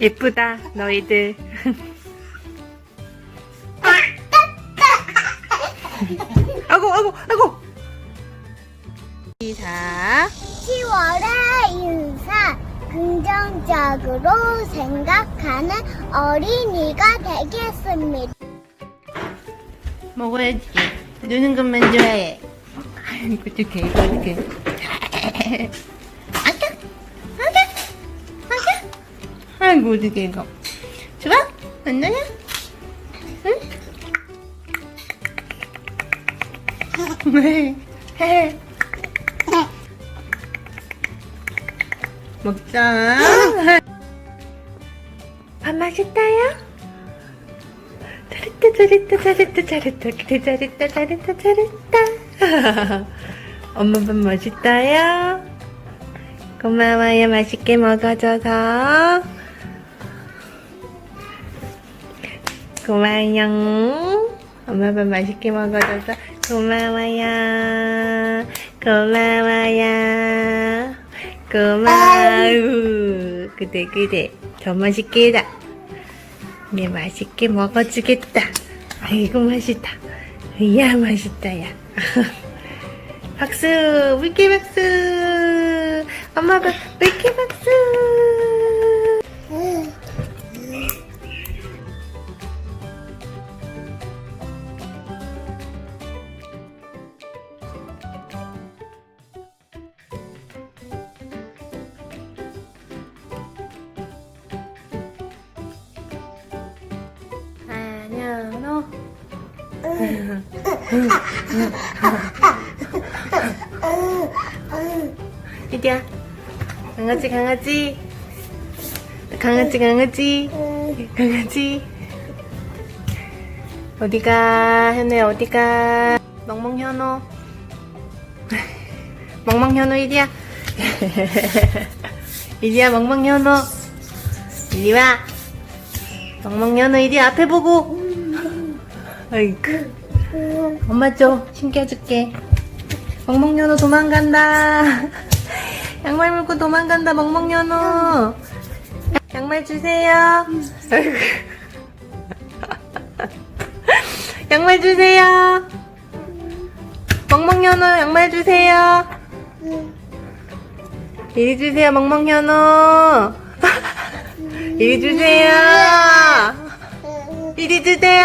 예쁘다 너희들. 아고 아고 아고! 자 10월의 인사 긍정적으로 생각하는 어린이가 되겠습니다. 먹어야지. 노는 것만 좋아해. 아이고 어떡해 이거 어 아이고 어떡해 이거 좋아? 안 나냐? 응? 왜? 해 먹자 밥 맛있다요? 잘했다 잘했다 잘했다 잘했다 그래 잘했다 잘했다 잘했다 엄마 밥 맛있다요? 고마워요 맛있게 먹어줘서 고마워요 엄마 밥 맛있게 먹어줘서 고마워요 고마워요 고마워 그래 그래 더 맛있게 해라 네 맛있게 먹어주겠다. 아이고 맛있다. 이야 맛있다 야. 박수 물개 박수. 엄마 박 물개 박수. 안녕. 이디야 강아지 강아지. 강아지 강아지. 강아지. 어디가? 현우야 어디가? 멍멍 현우. 멍멍 현우 이디야. 이디야 멍멍 현우. 이리와. 멍멍 현우 이디 앞에 보고 아이고 엄마 좀 신겨줄게. 멍멍연우 도망간다. 양말 물고 도망간다 멍멍연우 양말 주세요. 아이고. 양말 주세요. 멍멍연우 양말 주세요. 이리 주세요 멍멍연우 이리 주세요. 이리 주세요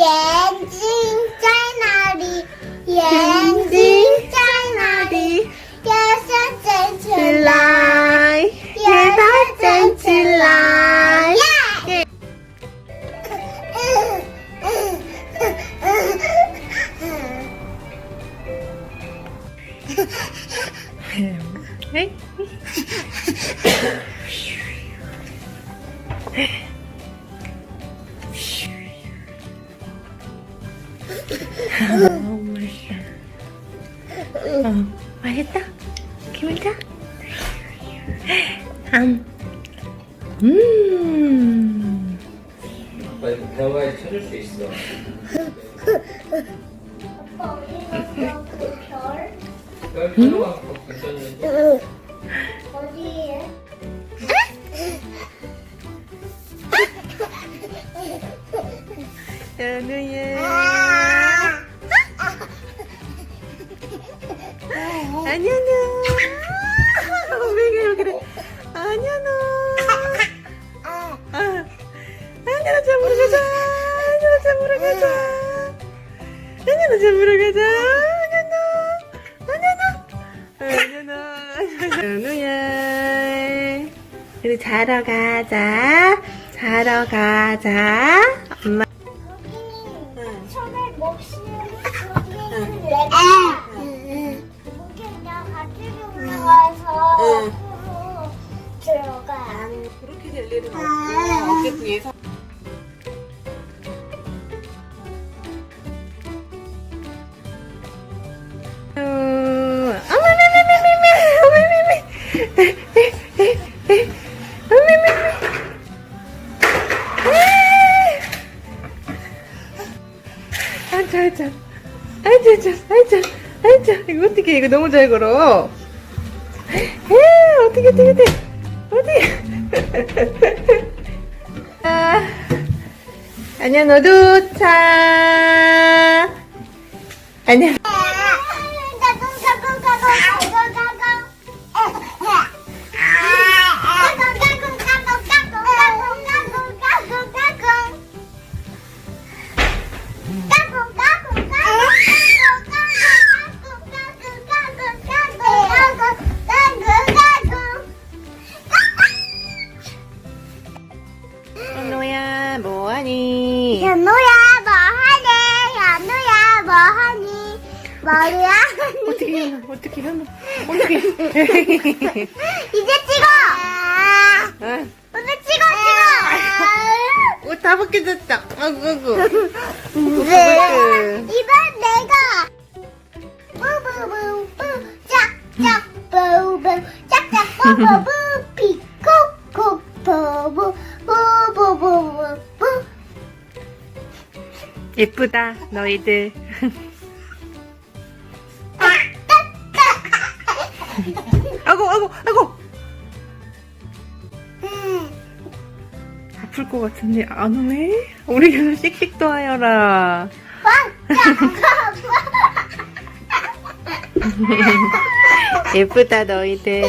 眼睛在哪里？眼睛在哪里？要先站起来，要先站起来。 음. 음. 빨리 대화에 찾을 수 있어. 별 필요가 없고 괜찮은데. 어디에? 연우야. 아! 안녕누. 왜 그래, 왜 그래. 안녕누. 아! 아, 안녕누 잡으러 가자. 안녕누 잡으러 가자. 안녕누 잡으러 가자. 안녕누. 안녕누. 안녕누. 연우야. 우리 자러 가자. 자러 가자. 아자 아자 아자 아자 아자 이거 어떻게 이거 너무 잘 걸어. 에 어떻게 어떻게 어떻게? 어떻게 아, 아니야 너도. 차. 아니 뭐하니. 연우야 뭐하니 연우야 뭐하니? 뭐야? 어떻게 현우 어떻게 현우 어떻게 이제 찍어! 아, 오늘 찍어 찍어! 옷다 벗겨졌다. 아구 아구 네. 이번 내가 뿌뿌뿌뿌 짝짝 뿌뿌 짝짝 뿌뿌뿌 예쁘다 너희들. 아고 아고 아고! 아플 것 같은데 안 오네? 우리 현우 씩씩 도 하여라. 예쁘다 너희들